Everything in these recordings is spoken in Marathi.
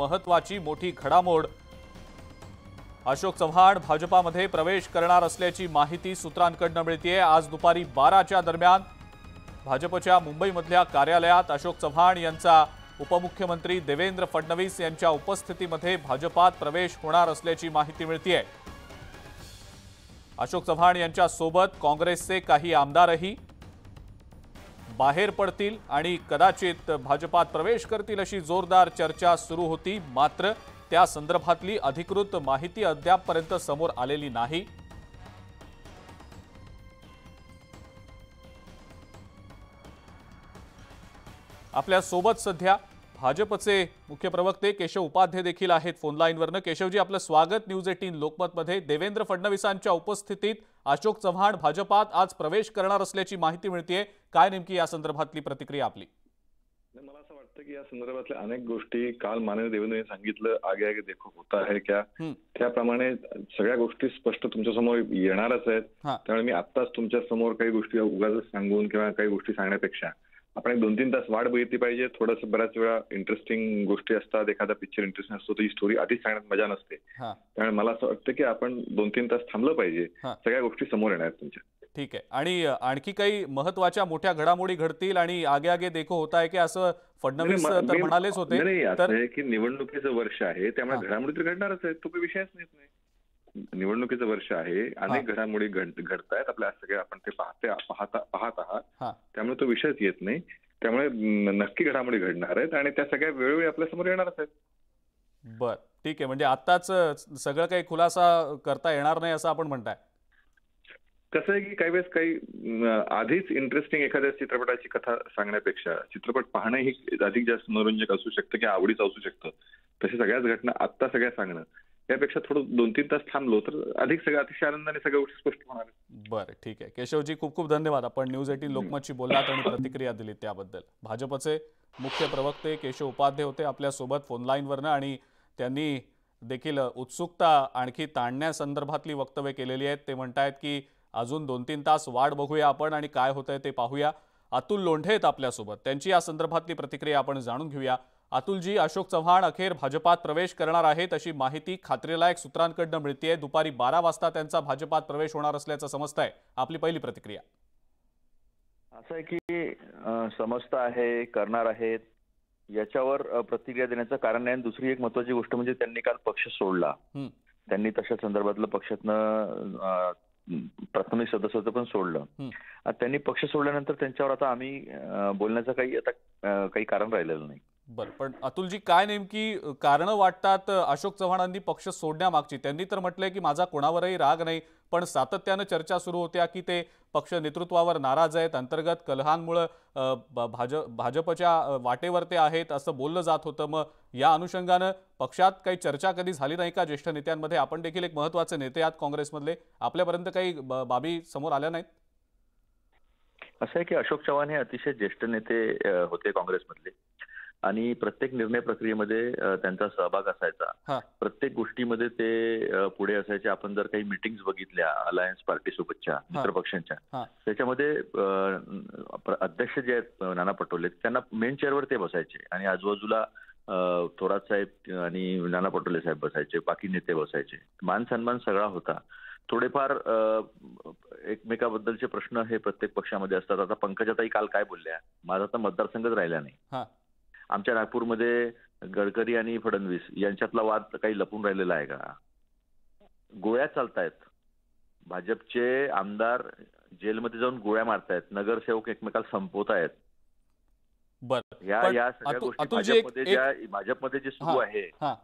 महत्वाची मोठी घडामोड. अशोक चव्हाण भाजपामध्ये प्रवेश करणार असल्याची माहिती सूत्रांकडनं मिळतीये. आज दुपारी बाराच्या दरम्यान भाजपच्या मुंबईमधल्या कार्यालयात अशोक चव्हाण यांचा उपमुख्यमंत्री देवेंद्र फडणवीस यांच्या उपस्थितीमध्ये भाजपात प्रवेश होणार असल्याची माहिती मिळतीय. अशोक चव्हाण यांच्या सोबत काँग्रेसचे काही आमदारही बाहेर पडतील आणि कदाचित भाजपात प्रवेश करतील अशी जोरदार चर्चा सुरू होती. मात्र त्या संदर्भातली अधिकृत माहिती अद्यापपर्यंत समोर आलेली नाही. आपल्यासोबत सध्या भाजपचे मुख्य प्रवक्ते केशव उपाध्ये देखील आहेत. फोनलाईनवरनं केशवजी आपलं स्वागत न्यूज एटीन लोकमतमध्ये. देवेंद्र फडणवीसांच्या उपस्थितीत अशोक चव्हाण भाजपात आज प्रवेश करणार असल्याची माहिती मिळतीये. काय नेमकी या संदर्भातली प्रतिक्रिया आपली? मला असं वाटतं की या संदर्भातल्या अनेक गोष्टी काल माननीय देवेंद्र यांनी सांगितलं. आगे आगे देखो होता है क्या. त्याप्रमाणे सगळ्या गोष्टी स्पष्ट तुमच्यासमोर येणारच आहेत. त्यामुळे मी आत्ताच तुमच्यासमोर काही गोष्टी उगाच सांगून किंवा काही गोष्टी सांगण्यापेक्षा आपण एक दोन तीन तास वाट बघितली पाहिजे. थोडस बऱ्याच वेळा इंटरेस्टिंग गोष्टी असतात. एखादा पिक्चर इंटरेस्टिंग असतो तर ही स्टोरी आधीच सांगण्यात मजा नसते. हा. त्यामुळे मला असं वाटतं की आपण दोन तीन तास थांबलं पाहिजे. सगळ्या गोष्टी समोर येणार आहेत तुमच्या. ठीक आहे. आणि आणखी काही महत्त्वाच्या मोठ्या घडामोडी घडतील आणि आगे आगे देखो होत आहे की असं फडणवीस तर म्हणालेच होते की निवडणुकीचं वर्ष आहे. त्यामुळे. घडामोडी तर घडणारच आहे तो काही विषयच नाही. निवडणुकीचं वर्ष आहे. अनेक घडामोडी घड- घडतायत. आपल्या सगळे आपण ते पाहते पाहता पाहत आहात. त्यामुळे तो विषयच येत नाही. त्यामुळे नक्की घडामोडी घडणार आहेत आणि त्या सगळ्या वेळोवेळी आपल्यासमोर येणारच आहेत. बर. ठीक आहे. म्हणजे आत्ताच अ, सगळं काही खुलासा करता येणार नाही असं आपण म्हणताय. कसं आहे की काही वेळेस काही आधीच इंटरेस्टिंग एखाद्या चित्रपटाची कथा सांगण्यापेक्षा चित्रपट पाहणं ही अधिक जास्त मनोरंजक असू शकतं किंवा आवडीचं असू शकतं. तसे सगळ्याच घटना आत्ता सगळ्या सांगणं. त्यापेक्षा थोडं दोन तीन तास थांबलो तर अधिक सगळं अतिशय आनंदाने सगळ्या गोष्टी स्पष्ट होणार आहेत. बरं ठीक आहे. केशवजी खूप खूप धन्यवाद. आपण न्यूज एटीन लोकमतशी बोललात आणि प्रतिक्रिया दिली त्याबद्दल. भाजपचे मुख्य प्रवक्ते केशव उपाध्ये होते आपल्यासोबत फोन लाईनवरनं आणि त्यांनी देखील उत्सुकता आणखी ताणण्यासंदर्भातली वक्तव्य केलेली आहेत. ते म्हणतायत की अजून दोन तीन तास वाट बघूया आपण आणि काय होतंय ते पाहूया. अतुल लोंढे आहेत आपल्यासोबत. त्यांची या संदर्भातली प्रतिक्रिया आपण जाणून घेऊया. अतुलजी अशोक चव्हाण अखेर भाजपात प्रवेश करणार आहेत अशी माहिती खात्रीलायक सूत्रांकडनं मिळतीये. दुपारी बारा वाजता त्यांचा भाजपात प्रवेश होणार असल्याचं समजतंय. आपली पहिली प्रतिक्रिया. असं आहे की समजत आहे करणार आहेत. याच्यावर प्रतिक्रिया देण्याचं कारण आहे आणि दुसरी एक महत्वाची गोष्ट म्हणजे त्यांनी काल पक्ष सोडला. त्यांनी तशा संदर्भातलं पक्षातनं प्राथमिक सदस्यत्व पण सोडलं. त्यांनी पक्ष सोडल्यानंतर त्यांच्यावर आता आम्ही बोलण्याचं काही आता काही कारण राहिलेलं नाही. बरं पण अतुलजी काय नेमकी कारणं वाटतात अशोक चव्हाणांनी पक्ष सोडण्यामागची? त्यांनी तर म्हटलंय की माझा कोणावरही राग नाही पण सातत्यानं चर्चा सुरू होत्या की ते पक्ष नेतृत्वावर नाराज आहेत. अंतर्गत कलहांमुळं भाज भाजपच्या वाटेवर ते आहेत असं बोललं जात होतं. मग या अनुषंगानं पक्षात काही चर्चा कधी झाली नाही का ज्येष्ठ नेत्यांमध्ये? आपण देखील एक महत्त्वाचे नेते आहात काँग्रेसमधले. आपल्यापर्यंत काही बाबी समोर आल्या नाहीत? असं आहे की अशोक चव्हाण हे अतिशय ज्येष्ठ नेते होते काँग्रेसमधले. आणि प्रत्येक निर्णय प्रक्रियेमध्ये त्यांचा सहभाग असायचा. प्रत्येक गोष्टीमध्ये ते पुढे असायचे. आपण जर काही मिटिंग्स बघितल्या अलायन्स पार्टी सोबतच्या मित्र पक्षांच्या त्याच्यामध्ये अध्यक्ष जे आहेत नाना पटोले त्यांना मेन चेअरवर ते बसायचे. आणि आजूबाजूला थोरात साहेब आणि नाना पटोले साहेब बसायचे बाकी नेते बसायचे. मान सन्मान सगळा होता. थोडेफार एकमेकाबद्दलचे प्रश्न हे प्रत्येक पक्षामध्ये असतात. आता पंकजाताई काल काय बोलल्या? माझा तर मतदारसंघच राहिला नाही. आमच्या नागपूरमध्ये गडकरी आणि फडणवीस यांच्यातला वाद काही लपून राहिलेला आहे का? गोळ्या चालतायत. भाजपचे आमदार जेलमध्ये जाऊन गोळ्या मारतायत. नगरसेवक एकमेकाला संपवतायत. बरं. या या सगळ्या गोष्टी भाजपमध्ये ज्या भाजपमध्ये जे सुरू आहे हा.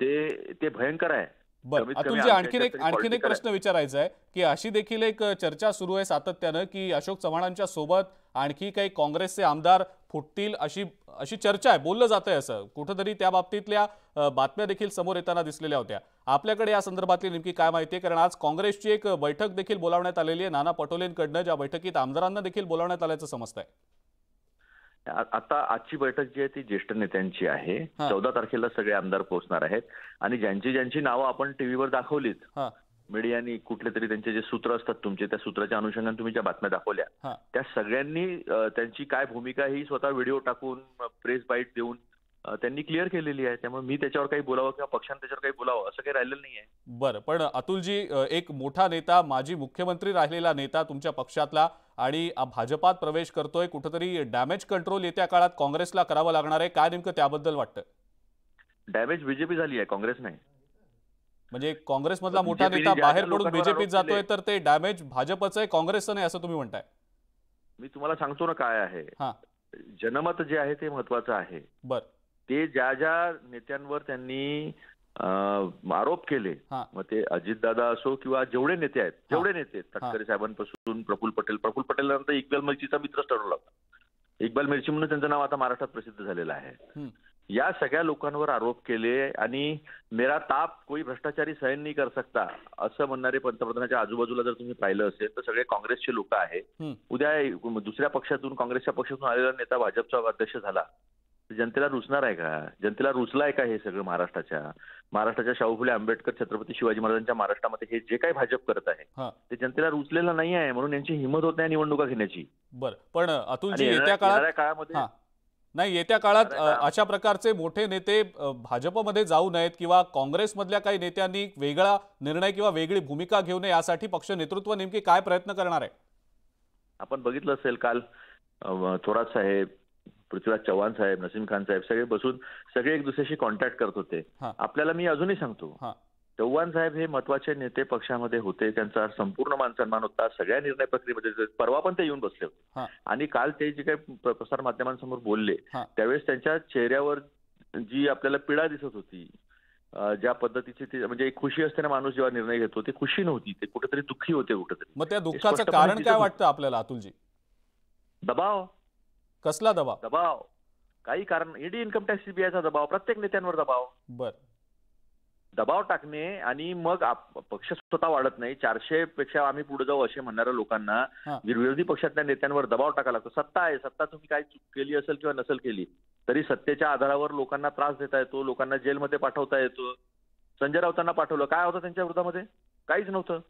ते ते भयंकर आहे. बरं अतुलजी आणखीन एक आणखीन एक प्रश्न विचारायचा आहे की अशी देखील एक चर्चा सुरू आहे सातत्यानं की अशोक चव्हाणांच्या सोबत आणखी काही काँग्रेसचे आमदार फुटतील अशी अशी चर्चा आहे बोललं जात आहे असं. कुठंतरी त्या बाबतीतल्या बातम्या देखील समोर येताना दिसलेल्या होत्या. आपल्याकडे या संदर्भातली नेमकी काय माहिती आहे? कारण आज काँग्रेसची एक बैठक देखील बोलावण्यात आलेली आहे. नाना पटोलेंकडनं ज्या बैठकीत आमदारांना देखील बोलावण्यात आल्याचं समजत आहे आता आजची बैठक जी आहे ती ज्येष्ठ नेत्यांची आहे. चौदा तारखेला सगळे आमदार पोहोचणार आहेत. आणि ज्यांची ज्यांची नावं आपण टीव्हीवर दाखवलीत मीडियानी कुठले तरी त्यांचे जे सूत्र असतात तुमचे त्या सूत्राच्या अनुषंगाने तुम्ही ज्या बातम्या दाखवल्या त्या सगळ्यांनी त्यांची काय भूमिका ही स्वतः व्हिडिओ टाकून प्रेस बाईट देऊन त्यांनी क्लिअर केलेली आहे. त्यामुळे मी त्याच्यावर काही बोलावं किंवा पक्षाने त्याच्यावर काही बोलावं असं काही राहिलेलं नाही आहे बरं पण अतुलजी एक मोठा नेता माजी मुख्यमंत्री राहिलेला नेता तुमच्या पक्षातला आणि भाजपात प्रवेश करतोय कुठंतरी डॅमेज कंट्रोल येत्या काळात काँग्रेसला करावं लागणार आहे. काय नेमकं त्याबद्दल वाटतं? डॅमेज बीजेपी झाली आहे काँग्रेस नाही. म्हणजे काँग्रेसमधला मोठा नेता बाहेर पडून बीजेपीत जातोय तर ते डॅमेज भाजपचं आहे काँग्रेसचं नाही असं तुम्ही म्हणताय? मी तुम्हाला सांगतो ना काय आहे. हा. जनमत जे आहे ते महत्वाचं आहे. बर. ते ज्या ज्या नेत्यांवर त्यांनी आरोप केले. मग ते अजितदादा असो किंवा जेवढे नेते आहेत जेवढे नेते तटकरे साहेबांपासून प्रफुल्ल पटेल प्रफुल्ल पटेल नंतर इक्बाल मिर्चीचा मित्रच ठरवला होता इक्बाल मिर्ची म्हणून त्यांचं नाव आता महाराष्ट्रात प्रसिद्ध झालेलं आहे. या सगळ्या लोकांवर आरोप केले आणि मेरा ताप कोई भ्रष्टाचारी सहन नाही कर सकता असं म्हणणारे पंतप्रधानाच्या आजूबाजूला जर तुम्ही पाहिलं असेल तर सगळे काँग्रेसचे लोक आहे. उद्या दुसऱ्या पक्षातून काँग्रेसच्या पक्षातून आलेला नेता भाजपचा अध्यक्ष झाला जनतेला रुचणार आहे का? जनतेला रुचलं आहे का हे सगळं महाराष्ट्राच्या? महाराष्ट्राच्या शाहू फुले आंबेडकर छत्रपती शिवाजी महाराजांच्या महाराष्ट्रामध्ये हे जे काही भाजप करत आहे. ते जनतेला रुचलेलं नाही आहे म्हणून यांची हिंमत होत नाही निवडणुका घेण्याची. बरं. पण येणाऱ्या काळामध्ये. नाही येत्या काळात अशा प्रकारचे मोठे नेते भाजपमध्ये जाऊ नयेत किंवा काँग्रेसमधल्या काही नेत्यांनी वेगळा निर्णय किंवा वेगळी भूमिका घेऊ नये यासाठी पक्ष नेतृत्व नेमकी काय प्रयत्न करणार आहे? आपण बघितलं असेल काल थोरात साहेब पृथ्वीराज चव्हाण साहेब नसीम खान साहेब सगळे बसून सगळे एक दुसऱ्याशी कॉन्टॅक्ट करत होते. आपल्याला मी अजूनही सांगतो. चव्हाण साहेब हे महत्त्वाचे नेते पक्षामध्ये होते त्यांचा संपूर्ण मान सन्मान होता सगळ्या निर्णय प्रक्रियेमध्ये परवा पण ते येऊन बसले. होते आणि काल ते जे काही प्र- प्रसार माध्यमांसमोर बोलले. त्यावेळेस त्यांच्या चेहऱ्यावर जी आपल्याला पीडा दिसत होती ज्या पद्धतीची ती म्हणजे एक खुशी असते ना माणूस जेव्हा निर्णय घेतो ती खुशी नव्हती ते कुठेतरी दुःखी होते कुठेतरी मग त्या दुःखाचं कारण काय. वाटतं आपल्याला अतुलजी दबाव कसला दबाव? दबाव. काही कारण ईडी इन्कम टॅक्स सीबीआयचा दबाव प्रत्येक नेत्यांवर दबाव. बर. दबाव टाकणे आणि मग पक्ष स्वतः वाढत नाही. चारशे पेक्षा आम्ही पुढे जाऊ असे म्हणणाऱ्या लोकांना. विरोधी पक्षातल्या नेत्यांवर दबाव टाकायला लागतो. सत्ता आहे. सत्ता तुम्ही काय चूक केली असेल किंवा नसेल केली तरी सत्तेच्या आधारावर लोकांना त्रास देता येतो लोकांना जेलमध्ये पाठवता येतो. संजय राऊतांना पाठवलं. काय होतं त्यांच्या विरोधामध्ये? काहीच नव्हतं.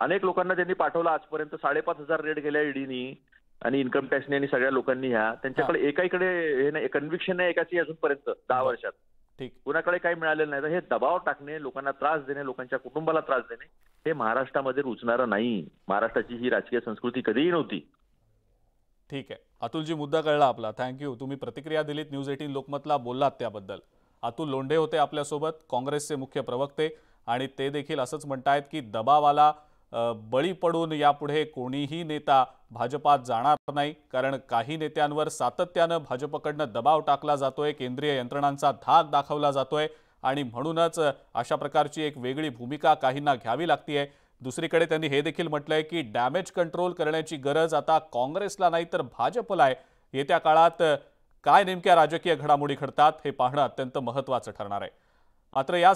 अनेक लोकांना त्यांनी पाठवलं आजपर्यंत साडेपाच हजार रेड गेल्या ईडीनी. आणि इन्कम टॅक्सने आणि सगळ्या लोकांनी ह्या त्यांच्याकडे एकाकडे हे नाही कन्व्हिक्शन नाही एकाची अजूनपर्यंत दहा. वर्षात. ठीक. कुणाकडे काही मिळालेलं नाही. तर हे दबाव टाकणे लोकांना त्रास देणे लोकांच्या कुटुंबाला त्रास देणे हे महाराष्ट्रामध्ये रुचणारं नाही. महाराष्ट्राची ही राजकीय संस्कृती कधीही नव्हती. ठीक आहे. अतुलजी मुद्दा कळला आपला. थँक्यू तुम्ही प्रतिक्रिया दिलीत. न्यूज एटीन लोकमतला बोललात त्याबद्दल. अतुल लोंढे होते आपल्यासोबत. काँग्रेसचे मुख्य प्रवक्ते. आणि ते देखील असंच म्हणतायत की दबावाला बळी पडून यापुढे कोणीही नेता भाजपात जाणार नाही कारण काही नेत्यांवर सातत्यानं भाजपकडनं दबाव टाकला जातोय केंद्रीय यंत्रणांचा धाक दाखवला जातोय आणि म्हणूनच अशा प्रकारची एक वेगळी भूमिका काहींना घ्यावी लागतीये. दुसरीकडे त्यांनी हे देखील म्हटलंय की डॅमेज कंट्रोल करण्याची गरज आता काँग्रेसला नाही तर भाजपला आहे. येत्या काळात काय नेमक्या राजकीय घडामोडी घडतात हे पाहणं अत्यंत महत्त्वाचं ठरणार आहे. मात्र या